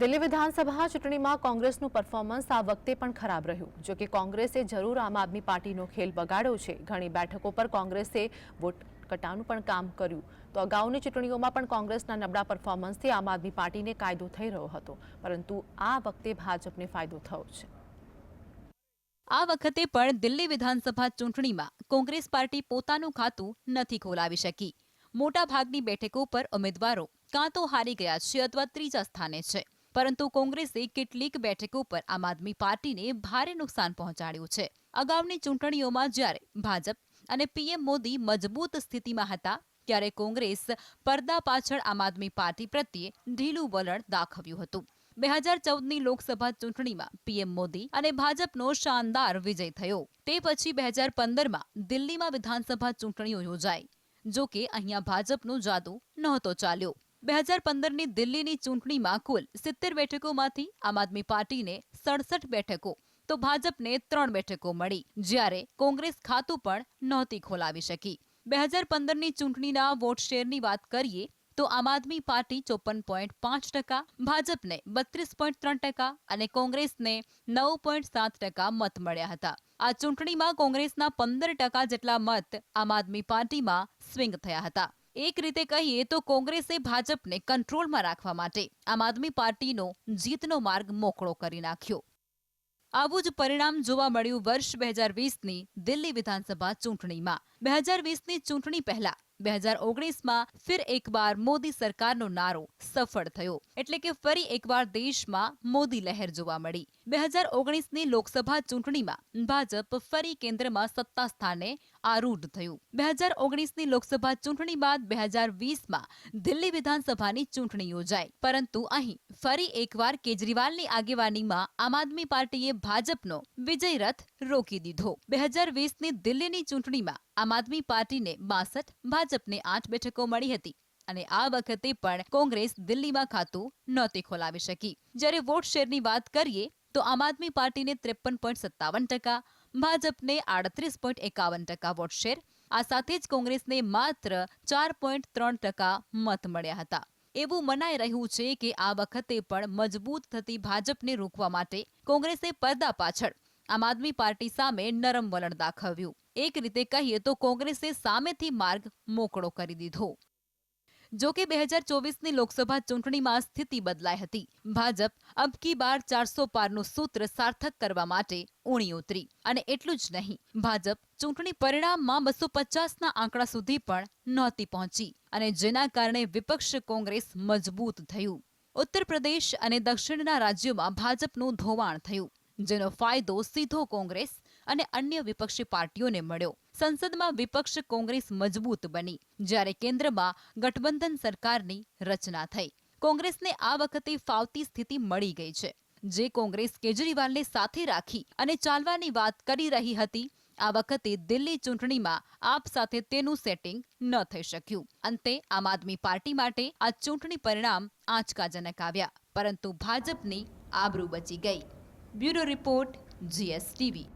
દિલ્હી વિધાનસભા ચૂંટણીમાં કોંગ્રેસનું પરફોર્મન્સ આ વખતે પણ ખરાબ રહ્યું. જો કે કોંગ્રેસે જરૂર આમ આદમી પાર્ટીનો ખેલ બગાડ્યો છે. ઘણી બેઠકો પર કોંગ્રેસે વોટ કટાનું પણ કામ કર્યું. તો અગાઉની ચૂંટણીઓમાં પણ કોંગ્રેસના નબળા પરફોર્મન્સથી આમ આદમી પાર્ટીને કાયદો થઈ રહ્યો હતો. પરંતુ આ વખતે ભાજપને ફાયદો થયો છે. આ વખતે પણ દિલ્હી વિધાનસભા ચૂંટણીમાં કોંગ્રેસ પાર્ટી પોતાનું ખાતું નથી ખોલાવી શકી. મોટાભાગની બેઠકો પર ઉમેદવારો કાં તો હારી ગયા છે અથવા ત્રીજા સ્થાને છે. પરંતુ કોંગ્રેસે કેટલીક બેઠકો પર આમ આદમી પાર્ટીને ભારે નુકસાન પહોંચાડ્યું છે. અગાઉની ચૂંટણીઓમાં જ્યારે ભાજપ અને પીએમ મોદી મજબૂત સ્થિતિમાં હતા, ત્યારે કોંગ્રેસ પડદા પાછળ આમ આદમી પાર્ટી પ્રત્યે ઢીલું વલણ દાખવ્યું હતું. બે હજાર ચૌદની લોકસભા ચૂંટણીમાં પીએમ મોદી અને ભાજપનો શાનદાર વિજય થયો. તે પછી બે હજાર પંદરમાં દિલ્હીમાં વિધાનસભા ચૂંટણીઓ યોજાઈ જો કે અહીંયા ભાજપનો જાદુ નહોતો ચાલ્યો. બે હજાર પંદરની દિલ્હીની ચૂંટણીમાં કુલ સિત્તેર બેઠકોમાંથી આમ આદમી પાર્ટીને સડસઠ બેઠકો, તો ભાજપને ત્રણ બેઠકો મળી, જ્યારે કોંગ્રેસ ખાતું પણ નહોતી ખોલાવી શકી. બે હજાર પંદરની ચૂંટણીના વોટ શેરની વાત કરીએ, તો આમ આદમી પાર્ટી ચોપન પોઈન્ટ પાંચ ટકા, ભાજપને બત્રીસ પોઈન્ટ ત્રણ ટકા અને કોંગ્રેસને નવ પોઈન્ટ સાત ટકા મત મળ્યા હતા. આ ચૂંટણીમાં કોંગ્રેસના પંદર ટકા જેટલા મત આમ આદમી પાર્ટીમાં સ્વિંગ થયા હતા. એક રીતે કહીએ તો કોંગ્રેસે ભાજપને કંટ્રોલમાં રાખવા માટે આમ આદમી પાર્ટીનો જીતનો માર્ગ મોકળો કરી નાખ્યો. આવું જ પરિણામ જોવા મળ્યું વર્ષ બે હજાર વીસની દિલ્હી વિધાનસભા ચૂંટણીમાં. બે હજાર વીસની ચૂંટણી પહેલા બે હજાર ઓગણીસમાં ફિર એકવાર મોદી સરકારનો નારો સફળ થયો. એટલે કે ફરી એકવાર દેશમાં મોદી લહેર જોવા મળી. બે હજાર ઓગણીસની લોકસભા ચૂંટણીમાં ભાજપ ફરી કેન્દ્રમાં સત્તા સ્થાને આરૂઢ થયું. બે હજાર ઓગણીસની લોકસભા ચૂંટણી બાદ બે હજાર વીસમાં દિલ્હી વિધાનસભાની ચૂંટણી યોજાઈ. પરંતુ અહીં ફરી એકવાર કેજરીવાલની આગેવાનીમાં આમ આદમી પાર્ટીએ ભાજપનો વિજય રથ રોકી દીધો. બે હજાર વીસની દિલ્હીની ચૂંટણીમાં આમ આદમી પાર્ટીને બાસઠ ભાજપને આઠ બેઠકો મળી હતી અને આ વખતે પણ કોંગ્રેસ દિલ્હીમાં ખાતું નહોતી ખોલાવી શકી. જ્યારે વોટ શેરની વાત કરીએ, તો આમ આદમી પાર્ટીને ત્રેપન પોઈન્ટ સત્તાવન ટકા, ભાજપને આડત્રીસ પોઈન્ટ એકાવન ટકા વોટ શેર, આ સાથે જ કોંગ્રેસને માત્ર ચાર પોઈન્ટ ત્રણ ટકા મત મળ્યા હતા. એવું મનાઈ રહ્યું છે કે આ વખતે પણ મજબૂત થતી ભાજપને રોકવા માટે કોંગ્રેસે પડદા પાછળ આમ આદમી પાર્ટી સામે નરમ વલણ દાખવ્યું. એક રીતે કહીએ તો કોંગ્રેસે સામેથી માર્ગ મોકળો કરી દીધો. જો કે બે હજાર ચોવીસની લોકસભા ચૂંટણીમાં સ્થિતિ બદલાઈ હતી. ભાજપ અબકી બાર ચારસો પારનું સૂત્ર સાર્થક કરવા માટે ઊણી ઉતરી. અને એટલું જ નહીં, ભાજપ ચૂંટણી પરિણામમાં બસો પચાસના આંકડા સુધી પણ નહોતી પહોંચી અને જેના કારણે વિપક્ષ કોંગ્રેસ મજબૂત થયું. ઉત્તર પ્રદેશ અને દક્ષિણના રાજ્યોમાં ભાજપનું ધોવાણ થયું. જેનો ફાયદો સીધો કોંગ્રેસ અને અન્ય વિપક્ષી પાર્ટીઓને મળ્યો. સંસદમાં વિપક્ષ કોંગ્રેસ મજબૂત બની, જ્યારે કેન્દ્રમાં ગઠબંધન સરકારની રચના થઈ. કોંગ્રેસને આ વખતે ફાવતી સ્થિતિ મળી ગઈ છે. જે કોંગ્રેસ કેજરીવાલને સાથે રાખી અને ચાલવાની વાત કરી રહી હતી, આ વખતે દિલ્હી ચૂંટણીમાં આપ સાથે તેનું સેટિંગ ન થઈ શક્યું. અંતે આમ આદમી પાર્ટી માટે આ ચૂંટણી પરિણામ આંચકાજનક આવ્યા, પરંતુ ભાજપની આબરૂ બચી ગઈ. Bureau Report GSTV.